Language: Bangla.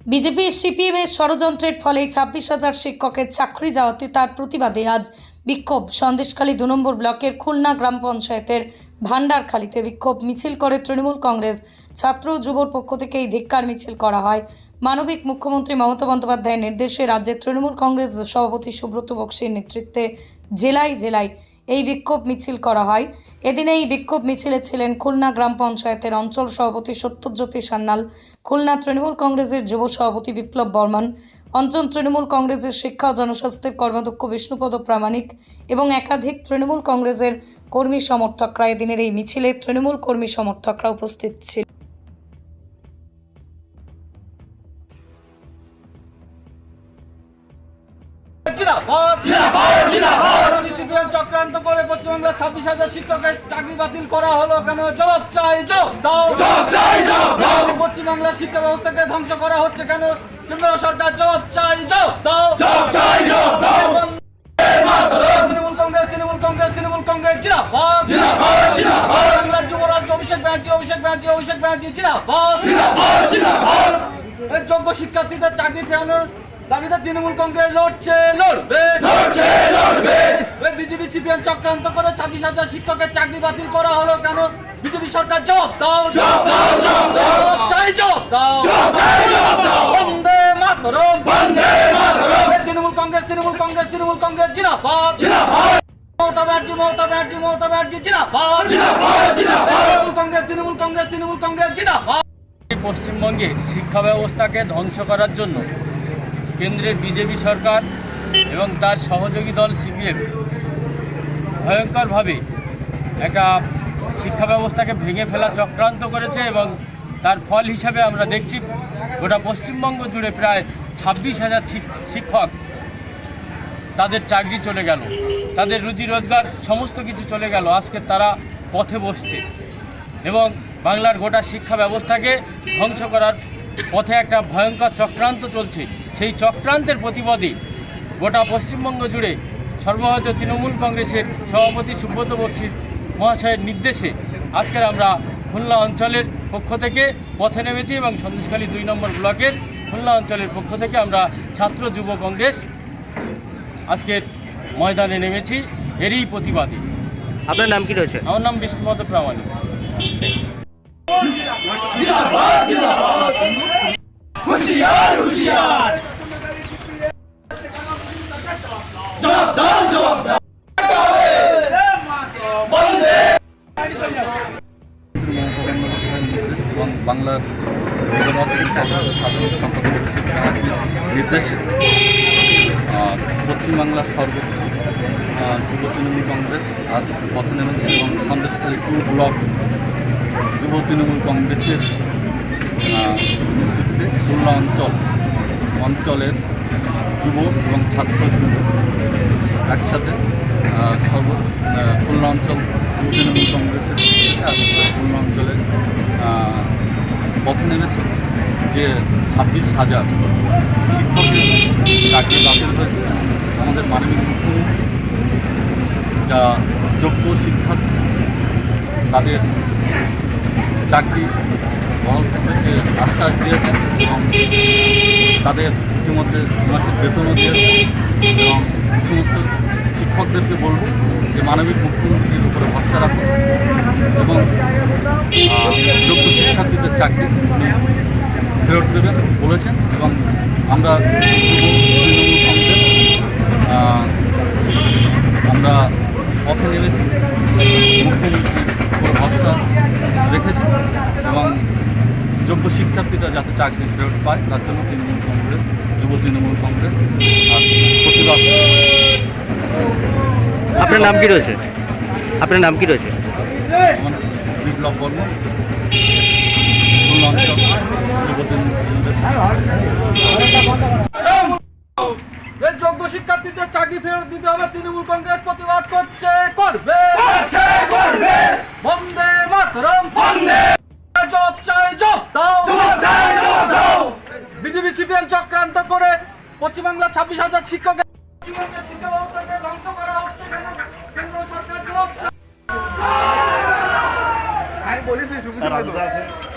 বিজেপি সিপিএম এর ষড়যন্ত্রের ফলে ছাব্বিশ হাজার শিক্ষকের চাকরি যাওয়াতে তার প্রতিবাদে আজ বিক্ষোভ। সন্দেশখালী দু নম্বর ব্লকের খুলনা গ্রাম পঞ্চায়েতের ভান্ডারখালীতে বিক্ষোভ। মিছিল করে তৃণমূল কংগ্রেস ছাত্র যুবর পক্ষ থেকে এই ধিক্কার মিছিল করা হয়। মানবিক মুখ্যমন্ত্রী মমতা বন্দ্যোপাধ্যায়ের নির্দেশে রাজ্যের তৃণমূল কংগ্রেস সভাপতি সুব্রত বক্সির নেতৃত্বে জেলায় জেলায় এই বিক্ষোভ মিছিল করা হয়। এদিনে এই বিক্ষোভ মিছিলে ছিলেন খুলনা গ্রাম পঞ্চায়েতের অঞ্চল সভাপতি সত্যজ্যোতি সান্যাল, খুলনা তৃণমূল কংগ্রেসের যুব সভাপতি বিপ্লব বর্মন, অঞ্চল তৃণমূল কংগ্রেসের শিক্ষা জনস্বাস্থ্যের কর্মাধ্যক্ষ বিষ্ণুপদ প্রামাণিক এবং একাধিক তৃণমূল কংগ্রেসের কর্মী সমর্থকরা এদিনের এই মিছিলে তৃণমূল কর্মী সমর্থকরা উপস্থিত ছিলেন জিন্দাবাদ জিন্দাবাদ জিন্দাবাদ। চক্রান্ত করে পশ্চিমবাংলার ছাব্বিশ হাজার শিক্ষকের চাকরি বাতিল করা হলো। কেন? জবাব চাই জবাব দাও। জবাব চাই জবাব দাও। পশ্চিমবাংলার শিক্ষা ব্যবস্থাকে ধ্বংস করা হচ্ছে কেন? কেন্দ্র সরকার জবাব চাই জবাব দাও। জবাব চাই জবাব দাও। তৃণমূল কংগ্রেস তৃণমূল কংগ্রেস তৃণমূল কংগ্রেস বাংলার যুবরাজ অভিষেক ব্যানার্জি অভিষেক ব্যানার্জি ব্যানার্জি যোগ্য শিক্ষার্থীদের চাকরি ফেরানোর দাবিতে তৃণমূল কংগ্রেস লড়ছে লড়বে। লড়ছে লড়বে। বিজেপি সিপিএম চক্রান্ত করে ছাব্বিশ হাজার শিক্ষকের চাকরি বাতিল করা হলো কেন? বিজেপি সরকার জবাব দাও জবাব দাও জবাব দাও। চাই জবাব দাও। চাই জবাব দাও। বন্দে মাতরম। বন্দে মাতরম। তৃণমূল কংগ্রেস তৃণমূল কংগ্রেস তৃণমূল কংগ্রেস জিন্দাবাদ। জিন্দাবাদ। মমতা ব্যানার্জি মমতা ব্যানার্জি মমতা ব্যানার্জি জিন্দাবাদ। জিন্দাবাদ জিন্দাবাদ। তৃণমূল কংগ্রেস তৃণমূল কংগ্রেস তৃণমূল কংগ্রেস জিন্দাবাদ। পশ্চিমবঙ্গে শিক্ষা ব্যবস্থাকে ধ্বংস করার জন্য কেন্দ্রের বিজেপি সরকার এবং তার সহযোগী দল সিপিএম ভয়ঙ্করভাবে একটা শিক্ষা ব্যবস্থাকে ভেঙে ফেলা চক্রান্ত করেছে এবং তার ফল হিসাবে আমরা দেখছি গোটা পশ্চিমবঙ্গ জুড়ে প্রায় ছাব্বিশ হাজার শিক্ষক তাদের চাকরি চলে গেল, তাদের রুজি রোজগার সমস্ত কিছু চলে গেল, আজকে তারা পথে বসছে এবং বাংলার গোটা শিক্ষা ব্যবস্থাকে ধ্বংস করার পথে একটা ভয়ঙ্কর চক্রান্ত চলছে। সেই চক্রান্তের প্রতিবাদে গোটা পশ্চিমবঙ্গ জুড়ে সর্বহত তৃণমূল কংগ্রেসের সভাপতি সুব্রত বক্সির মহাশয়ের নির্দেশে আজকের আমরা খুলনা অঞ্চলের পক্ষ থেকে পথে নেমেছি এবং সন্দেশখালী দুই নম্বর ব্লকের খুলনা অঞ্চলের পক্ষ থেকে আমরা ছাত্র যুব কংগ্রেস আজকের ময়দানে নেমেছি এরই প্রতিবাদে। আপনার নাম কি রয়েছে? আমার নাম বিষ্ণুপদ প্রামাণিক। নির্দেশ এবং বাংলার সাধারণ সম্পাদক নির্দেশে পশ্চিমবাংলার সর্ব যুব তৃণমূল কংগ্রেস আজ পথে নেমেছে এবং সন্দেশখালী টু ব্লক যুব তৃণমূল কংগ্রেসের নেতৃত্বে খুলনা অঞ্চল, অঞ্চলের যুব এবং ছাত্র যুব একসাথে সর্ব খুলনা অঞ্চল যুব তৃণমূল কংগ্রেসের পক্ষ থেকে আজ খুলনা অঞ্চলে আহ, পথে নেমেছে যে ছাব্বিশ হাজার শিক্ষকের চাকরি বাতিল হয়েছে। আমাদের মাননীয় মুখ্যমন্ত্রী, যা যোগ্য শিক্ষার্থী তাদের চাকরি বহাল থাকবে সে আশ্বাস দিয়েছেন এবং তাদের ইতিমধ্যে মাসের বেতনও দিয়েছে এবং সমস্ত শিক্ষকদেরকে বলব যে মানবিক মুখ্যমন্ত্রীর উপরে ভরসা রাখুন। এবং যোগ্য শিক্ষার্থীদের চাকরি ফেরত দেবেন বলেছেন এবং আমরা আমরা পথে নেমেছি, মুখ্যমন্ত্রীর ভরসা রেখেছি এবং যোগ্য শিক্ষার্থীরা যাতে চাকরি ফেরত পায়, তার জন্য তৃণমূল কংগ্রেস, যুব তৃণমূল কংগ্রেস আপনার নাম কি রয়েছে? আপনার নাম কি রয়েছে? বিপ্লব যোগ্য শিক্ষার্থীদের চাকরি ফেরত দিতে হবে তৃণমূল কংগ্রেস প্রতিবাদ করছে করবে করবে বন্দে মাতরম বন্দে জব চাই জব দাও বিজেপি সিপিএম চক্রান্ত করে পশ্চিমবাংলার ছাব্বিশ হাজার শিক্ষকের ਰਾਜਦਾ ਸੀ